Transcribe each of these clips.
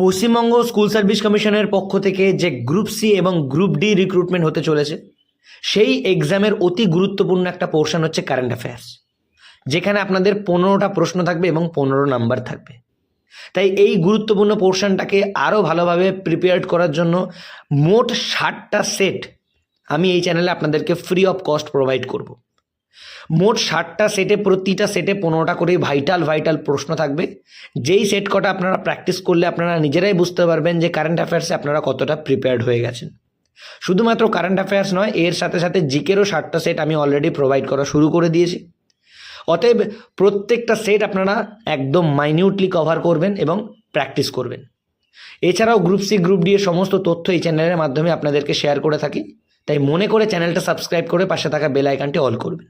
Paschimbanga school service কমিশনের পক্ষ থেকে যে গ্রুপ সি এবং গ্রুপ ডি রিক্রুটমেন্ট হতে চলেছে, সেই এক্সামের অতি গুরুত্বপূর্ণ একটা পোর্শন হচ্ছে কারেন্ট অ্যাফেয়ার্স যেখানে আপনাদের পনেরোটা প্রশ্ন থাকবে এবং পনেরো নাম্বার থাকবে। তাই এই গুরুত্বপূর্ণ পোর্শনটাকে আরও ভালোভাবে প্রিপেয়ার্ড করার জন্য মোট ষাটটা সেট আমি এই চ্যানেলে আপনাদেরকে ফ্রি অফ কস্ট প্রোভাইড করব। মোট ষাটটা সেটে, প্রতিটা সেটে পনেরোটা করে ভাইটাল ভাইটাল প্রশ্ন থাকবে। যেই সেট কটা আপনারা প্র্যাকটিস করলে আপনারা নিজেরাই বুঝতে পারবেন যে কারেন্ট অ্যাফেয়ার্সে আপনারা কতটা প্রিপেয়ার্ড হয়ে গেছেন। শুধুমাত্র কারেন্ট অ্যাফেয়ার্স নয়, এর সাথে সাথে জিকেরও ষাটটা সেট আমি অলরেডি প্রোভাইড করা শুরু করে দিয়েছি। অতএব প্রত্যেকটা সেট আপনারা একদম মাইনিউটলি কভার করবেন এবং প্র্যাকটিস করবেন। এছাড়াও গ্রুপ সি গ্রুপ ডি এর সমস্ত তথ্য এই চ্যানেলের মাধ্যমে আপনাদেরকে শেয়ার করে থাকি। তাই মনে করে চ্যানেলটা সাবস্ক্রাইব করে পাশে থাকা বেল আইকনটি অল করবেন।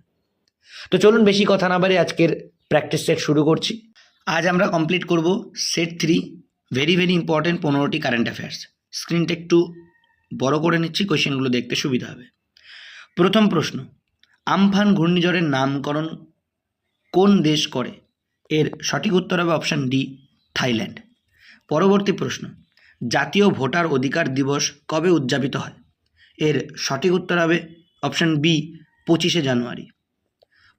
তো চলুন বেশি কথা না বাড়ি আজকের প্র্যাকটিস সেট শুরু করছি। আজ আমরা কমপ্লিট করব set three very very important পনেরোটি কারেন্ট অ্যাফেয়ার্স স্ক্রিনটা একটু বড় করে নিচ্ছি কোয়েশ্চেনগুলো দেখতে সুবিধা হবে। প্রথম প্রশ্ন, আমফান ঘূর্ণিঝড়ের নামকরণ কোন দেশ করে? এর সঠিক উত্তর হবে অপশান ডি থাইল্যান্ড। পরবর্তী প্রশ্ন, জাতীয় ভোটার অধিকার দিবস কবে উদযাপিত হয়? এর সঠিক উত্তর হবে অপশান বি পঁচিশে জানুয়ারি।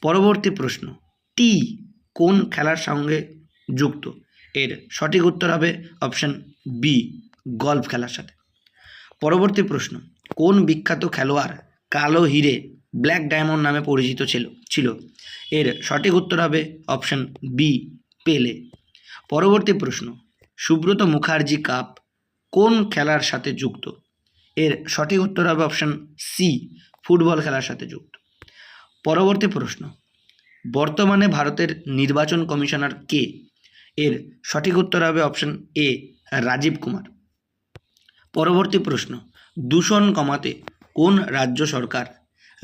পরবর্তী প্রশ্ন, টি কোন খেলার সঙ্গে যুক্ত? এর সঠিক উত্তর হবে অপশান বি, গল্ফ খেলার সাথে। পরবর্তী প্রশ্ন, কোন বিখ্যাত খেলোয়াড় কালো হিরে ব্ল্যাক ডায়মন্ড নামে পরিচিত ছিল? ছিল। এর সঠিক উত্তর হবে অপশান বি, পেলে। পরবর্তী প্রশ্ন, সুব্রত মুখার্জি কাপ কোন খেলার সাথে যুক্ত? এর সঠিক উত্তর হবে অপশান সি, ফুটবল খেলার সাথে যুক্ত। পরবর্তী প্রশ্ন। বর্তমানে ভারতের নির্বাচন কমিশনার কে? এর সঠিক উত্তর হবে অপশান এ রাজীব কুমার। পরবর্তী প্রশ্ন, দূষণ কমাতে কোন রাজ্য সরকার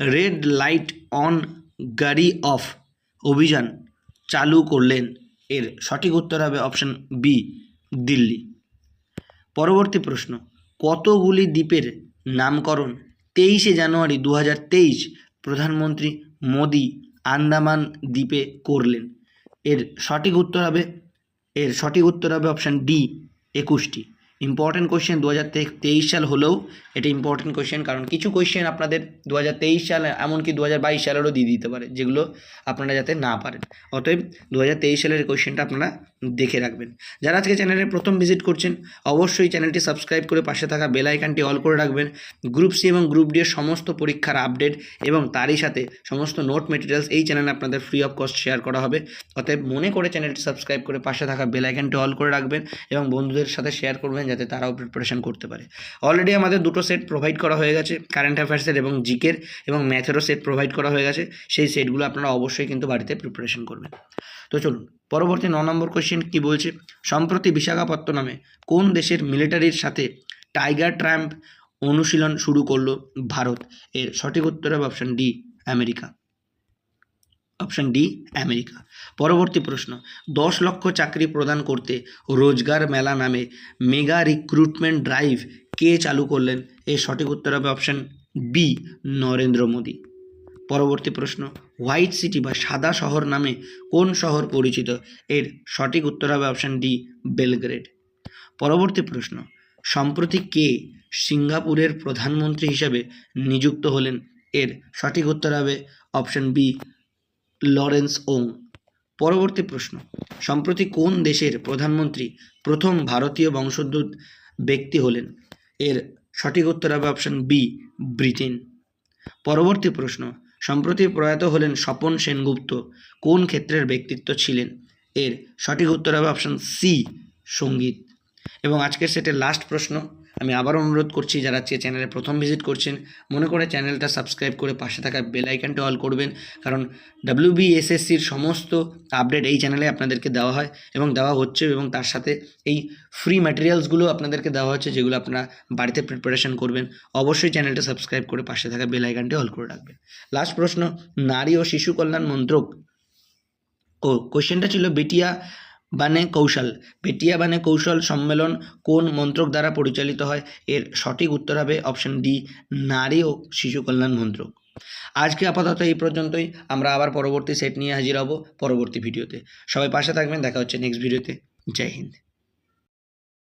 রেড লাইট অন গাড়ি অফ অভিযান চালু করলেন? এর সঠিক উত্তর হবে অপশন বি দিল্লি। পরবর্তী প্রশ্ন, কতগুলি দ্বীপের নামকরণ তেইশে জানুয়ারি দু প্রধানমন্ত্রী মোদি আন্দামান দ্বীপে করলেন। এর সঠিক উত্তর হবে এর সঠিক উত্তর হবে অপশান ডি একুশটি। ইম্পর্টেন্ট কোয়েশ্চেন দু হাজার তেইশ সাল হলেও এটা ইম্পর্টেন্ট কোয়েশ্চেন কারণ কিছু কোয়েশ্চেন আপনাদের দু হাজার তেইশ সাল, এমনকি দু হাজার বাইশ সালেরও দিয়ে দিতে পারে, যেগুলো আপনারা যাতে না পারেন। অতএব দু হাজার তেইশ সালের কোয়েশ্চেনটা আপনারা দেখে রাখবেন। যারা আজকে চ্যানেলে প্রথম ভিজিট করছেন, অবশ্যই চ্যানেলটি সাবস্ক্রাইব করে পাশে থাকা বেল আইকনটি অল করে রাখবেন। গ্রুপ সি এবং গ্রুপ ডি এর সমস্ত পরীক্ষার আপডেট এবং তারই সাথে সমস্ত নোট মেটেরিয়ালস এই চ্যানেলে আপনাদের ফ্রি অফ কস্ট শেয়ার করা হবে। অতএব মনে করে চ্যানেলটি সাবস্ক্রাইব করে পাশে থাকা বেল আইকনটি অল করে রাখবেন এবং বন্ধুদের সাথে শেয়ার করবেন যাতে তারাও প্রিপারেশন করতে পারে। অলরেডি আমাদের দুটো সেট প্রোভাইড করা হয়ে গেছে কারেন্ট অ্যাফেয়ার্সের এবং জিকের এবং ম্যাথেরও সেট প্রোভাইড করা হয়ে গেছে। সেই সেটগুলো আপনারা অবশ্যই কিন্তু বাড়িতে প্রিপারেশন করবেন। তো চলুন, পরবর্তী ন নম্বর কোয়েশ্চেন কি বলছে? সম্প্রতি বিশাখাপত্তনমে কোন দেশের মিলিটারির সাথে টাইগার ট্র্যাম্প অনুশীলন শুরু করল ভারত? এর সঠিক উত্তর হবে option D America. Option D, America. পরবর্তী প্রশ্ন, দশ লক্ষ চাকরি প্রদান করতে রোজগার মেলা নামে মেগা রিক্রুটমেন্ট ড্রাইভ কে চালু করলেন? এর সঠিক উত্তর হবে অপশান বি নরেন্দ্র মোদী। পরবর্তী প্রশ্ন, হোয়াইট সিটি বা সাদা শহর নামে কোন শহর পরিচিত? এর সঠিক উত্তর হবে অপশান ডি, বেলগ্রেড। পরবর্তী প্রশ্ন, সম্প্রতি কে সিঙ্গাপুরের প্রধানমন্ত্রী হিসেবে নিযুক্ত হলেন? এর সঠিক উত্তর হবে অপশান বি লরেন্স ওং। পরবর্তী প্রশ্ন। সম্প্রতি কোন দেশের প্রধানমন্ত্রী প্রথম ভারতীয় বংশোদ্ভূত ব্যক্তি হলেন? এর সঠিক উত্তর হবে অপশান বি ব্রিটেন। পরবর্তী প্রশ্ন। সম্প্রতি প্রয়াত হলেন স্বপন সেনগুপ্ত, কোন ক্ষেত্রের ব্যক্তিত্ব ছিলেন? এর সঠিক উত্তর হবে অপশান সি সংগীত। এবং আজকের সেটের লাস্ট প্রশ্ন। আমি আবার অনুরোধ করছি যারা আজকে চ্যানেলে প্রথম ভিজিট করছেন, মনে করে চ্যানেলটা সাবস্ক্রাইব করে পাশে থাকা বেল আইকনটা অল করবেন। কারণ ডাব্লিউবিএসএসসির সমস্ত আপডেট এই চ্যানেলে আপনাদেরকে দেওয়া হয় এবং দেওয়া হচ্ছে এবং তার সাথে এই ফ্রি ম্যাটেরিয়ালসগুলো আপনাদেরকে দেওয়া হচ্ছে যেগুলো আপনারা বাড়িতে প্রিপারেশন করবেন। অবশ্যই চ্যানেলটা সাবস্ক্রাইব করে পাশে থাকা বেল আইকনটি অল করে রাখবেন। লাস্ট প্রশ্ন, নারী ও শিশু কল্যাণ মন্ত্রক। কোশ্চেনটা ছিল বেটিয়া বানে কৌশল, পেটিয়া বানে কৌশল সম্মেলন কোন মন্ত্রক দ্বারা পরিচালিত হয়? এর সঠিক উত্তর হবে অপশন ডি নারী ও শিশু কল্যাণ মন্ত্রক। আজকে আপাতত এই পর্যন্তই। আমরা আবার পরবর্তী সেট নিয়ে হাজির হব পরবর্তী ভিডিওতে সবাই পাশে থাকবেন। দেখা হচ্ছে নেক্সট ভিডিওতে জয় হিন্দ।